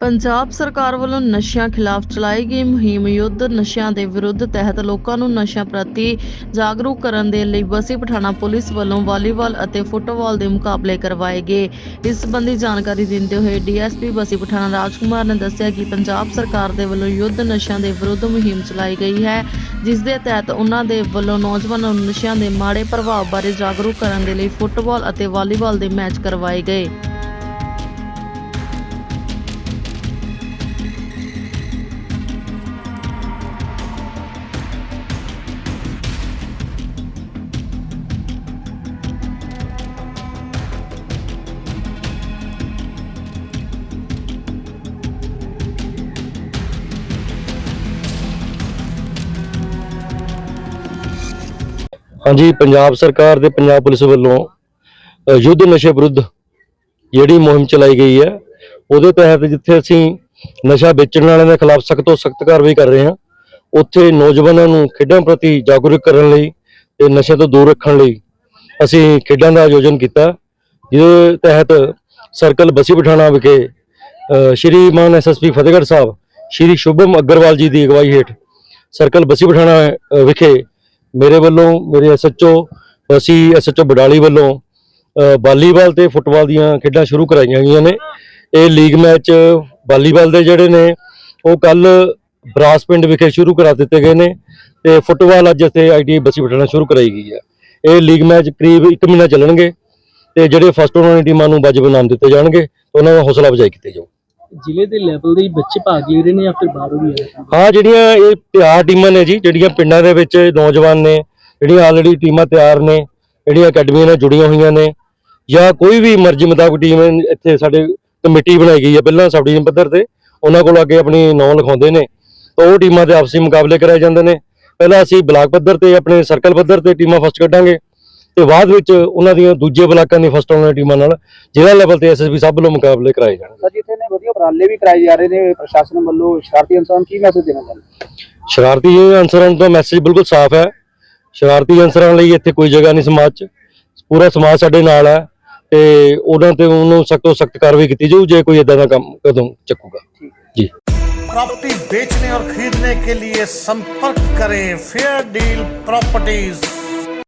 ਪੰਜਾਬ ਸਰਕਾਰ ਵੱਲੋਂ ਨਸ਼ਿਆਂ ਖਿਲਾਫ ਚਲਾਈ ਗਈ ਮੁਹਿੰਮ ਯੁੱਧ, ਨਸ਼ਿਆਂ ਦੇ ਵਿਰੁੱਧ ਤਹਿਤ ਲੋਕਾਂ ਨੂੰ ਨਸ਼ਿਆਂ ਪ੍ਰਤੀ ਜਾਗਰੂਕ ਕਰਨ ਦੇ ਲਈ ਬਸੀ ਪਠਾਣਾ ਪੁਲਿਸ ਵੱਲੋਂ ਵਾਲੀਬਾਲ ਅਤੇ ਫੁੱਟਬਾਲ ਦੇ ਮੁਕਾਬਲੇ ਕਰਵਾਏ ਗਏ। ਇਸ ਸੰਬੰਧੀ ਜਾਣਕਾਰੀ ਦਿੰਦੇ ਹੋਏ ਡੀਐਸਪੀ ਬਸੀ ਪਠਾਣਾ ਰਾਜਕੁਮਾਰ ਨੇ ਦੱਸਿਆ ਕਿ ਪੰਜਾਬ ਸਰਕਾਰ ਦੇ ਵੱਲੋਂ ਯੁੱਧ, ਨਸ਼ਿਆਂ ਦੇ ਵਿਰੁੱਧ ਮੁਹਿੰਮ ਚਲਾਈ ਗਈ ਹੈ, ਜਿਸ ਦੇ ਤਹਿਤ ਉਹਨਾਂ ਦੇ ਵੱਲੋਂ ਨੌਜਵਾਨਾਂ ਨੂੰ ਨਸ਼ਿਆਂ ਦੇ ਮਾੜੇ ਪ੍ਰਭਾਵ ਬਾਰੇ ਜਾਗਰੂਕ ਕਰਨ ਦੇ ਲਈ ਫੁੱਟਬਾਲ ਅਤੇ ਵਾਲੀਬਾਲ ਦੇ ਮੈਚ ਕਰਵਾਏ ਗਏ। ਹਾਂਜੀ, ਪੰਜਾਬ ਸਰਕਾਰ ਤੇ ਪੰਜਾਬ ਪੁਲਿਸ ਵੱਲੋਂ ਯੁੱਧ ਨਸ਼ੇ ਵਿਰੁੱਧ ਜਿਹੜੀ ਮੁਹਿੰਮ ਚਲਾਈ ਗਈ ਹੈ, ਉਹਦੇ ਤਹਿਤ ਜਿੱਥੇ ਅਸੀਂ ਨਸ਼ਾ ਵੇਚਣ ਵਾਲਿਆਂ ਦੇ ਖਿਲਾਫ ਸਖਤ ਤੋਂ ਸਖਤ ਕਾਰਵਾਈ ਕਰ ਰਹੇ ਹਾਂ, ਉੱਥੇ ਨੌਜਵਾਨਾਂ ਨੂੰ ਖੇਡਾਂ ਪ੍ਰਤੀ ਜਾਗਰੂਕ ਕਰਨ ਲਈ ਤੇ ਨਸ਼ੇ ਤੋਂ ਦੂਰ ਰੱਖਣ ਲਈ ਅਸੀਂ ਖੇਡਾਂ ਦਾ ਆਯੋਜਨ ਕੀਤਾ, ਜਿਹਦੇ ਤਹਿਤ ਸਰਕਲ ਬਸੀ ਪਠਾਣਾ ਵਿਖੇ ਸ਼੍ਰੀ ਮਾਨ ਐਸਐਸਪੀ ਫਤਿਹਗੜ੍ਹ ਸਾਹਿਬ, ਸ਼੍ਰੀ ਸ਼ੁਭਮ ਅਗਰਵਾਲ ਜੀ ਦੀ ਅਗਵਾਈ ਹੇਠ ਸਰਕਲ ਬਸੀ ਪਠਾਣਾ ਵਿਖੇ ਮੇਰੇ ਵੱਲੋਂ, ਮੇਰੇ ਐਸਐਚਓ ਅਸੀਂ ਐਸਐਚਓ ਬਡਾਲੀ ਵੱਲੋਂ ਵਾਲੀਬਾਲ ਤੇ ਫੁੱਟਬਾਲ ਦੀਆਂ ਖੇਡਾਂ ਸ਼ੁਰੂ ਕਰਾਈਆਂ ਗਈਆਂ ਨੇ। ਇਹ ਲੀਗ ਮੈਚ ਵਾਲੀਬਾਲ ਦੇ ਜਿਹੜੇ ਨੇ, ਉਹ ਕੱਲ ਬਰਾਸ ਪਿੰਡ ਵਿਖੇ ਸ਼ੁਰੂ ਕਰਾ ਦਿੱਤੇ ਗਏ ਨੇ ਤੇ ਫੁੱਟਬਾਲ ਅੱਜ ਇੱਥੇ ਆਈਟੀ ਬਸੀ ਪਠਾਣਾ ਸ਼ੁਰੂ ਕਰਾਈ ਗਈ ਹੈ। ਇਹ ਲੀਗ ਮੈਚ ਕਰੀਬ 1 ਮਹੀਨਾ ਚੱਲਣਗੇ ਤੇ ਜਿਹੜੇ ਫਸਟ ਉਹਨਾਂ ਦੀ ਟੀਮਾਂ ਨੂੰ ਵਾਜਬ ਇਨਾਮ ਦਿੱਤੇ ਜਾਣਗੇ, ਤੇ ਉਹਨਾਂ ਦਾ ਹੌਸਲਾ ਅਫਜ਼ਾਈ ਕੀਤੀ ਜਾਊ। ਜ਼ਿਲ੍ਹੇ ਦੇ ਲੈਵਲ ਦੇ ਹੀ ਬੱਚੇ ਭਾਗ ਲੈ ਰਹੇ ਨੇ ਜਾਂ ਫਿਰ ਬਾਹਰੋਂ ਵੀ ਆ ਰਹੇ ਨੇ? ਹਾਂ, ਜਿਹੜੀਆਂ ਇਹ ਤਿਆਰ ਟੀਮਾਂ ਨੇ ਜੀ, ਜਿਹੜੀਆਂ ਪਿੰਡਾਂ ਦੇ ਵਿੱਚ ਨੌਜਵਾਨ ਨੇ, ਜਿਹੜੀਆਂ ਆਲਰੇਡੀ ਟੀਮਾਂ ਤਿਆਰ ਨੇ, ਜਿਹੜੀਆਂ ਅਕੈਡਮੀਆਂ ਨਾਲ ਜੁੜੀਆਂ ਹੋਈਆਂ ਨੇ, ਜਾਂ ਕੋਈ ਵੀ ਮਰਜ਼ੀ ਮੁਤਾਬਕ ਟੀਮ ਇੱਥੇ ਸਾਡੇ ਕਮੇਟੀ ਬਣਾਈ ਗਈ ਹੈ, ਪਹਿਲਾਂ ਸਬ ਡਿਵੀਜ਼ਨ ਪੱਧਰ ਤੇ, ਉਹਨਾਂ ਕੋਲ ਅੱਗੇ ਆਪਣੀ ਨਾਂ ਲਿਖਾਉਂਦੇ ਨੇ, ਤਾਂ ਉਹ ਟੀਮਾਂ ਦੇ ਆਪਸੀ ਮੁਕਾਬਲੇ ਕਰਾਏ ਜਾਂਦੇ ਨੇ। ਪਹਿਲਾਂ ਅਸੀਂ ਬਲਾਕ ਪੱਧਰ ਤੇ, ਆਪਣੇ ਸਰਕਲ ਪੱਧਰ ਤੇ ਟੀਮਾਂ ਫਸਟ ਕੱਢਾਂਗੇ ਤੇ ਬਾਅਦ ਵਿੱਚ ਉਹਨਾਂ ਦੀਆਂ ਦੂਜੇ ਬਲਾਕਾਂ ਦੀ ਫਸਟ ਆਉਣ ਵਾਲੀਆਂ ਟੀਮਾਂ ਨਾਲ ਜ਼ਿਲ੍ਹਾ ਲੈਵਲ ਤੇ ਐਸਐਸਬੀ ਸਭ ਵੱਲੋਂ ਮੁਕਾਬਲੇ ਕਰਾਏ ਜਾਣਗੇ ਸਰ ਜਿੱਥੇ ਨੇ ਵਧੀਆ ਉਪਰਾਲੇ ਵੀ ਕਰਾਏ ਜਾ ਰਹੇ ਨੇ ਪ੍ਰਸ਼ਾਸਨ ਵੱਲੋਂ ਸ਼ਰਾਰਤੀ ਅਨਸਰਾਂ ਨੂੰ ਕੀ ਮੈਸੇਜ ਦੇਣਾ ਚਾਹੁੰਦੇ ਸ਼ਰਾਰਤੀ ਅਨਸਰਾਂ ਦਾ ਮੈਸੇਜ ਬਿਲਕੁਲ ਸਾਫ਼ ਹੈ ਸ਼ਰਾਰਤੀ ਅਨਸਰਾਂ ਲਈ ਇੱਥੇ ਕੋਈ ਜਗ੍ਹਾ ਨਹੀਂ ਸਮਾਜ 'ਚ ਪੂਰਾ ਸਮਾਜ ਸਾਡੇ ਨਾਲ ਹੈ ਤੇ ਉਹਨਾਂ ਤੇ ਉਹਨੂੰ ਸਖਤ ਤੋਂ ਸਖਤ ਕਾਰਵਾਈ ਕੀਤੀ ਜਾਊ ਜੇ ਕੋਈ ਇਦਾਂ ਦਾ ਕੰਮ ਕਦੋਂ ਚੱਕੂਗਾ ਜੀ प्रॉपर्टी बेचने और खरीदने के लिए संपर्क करें फेयर डील प्रॉपर्टीज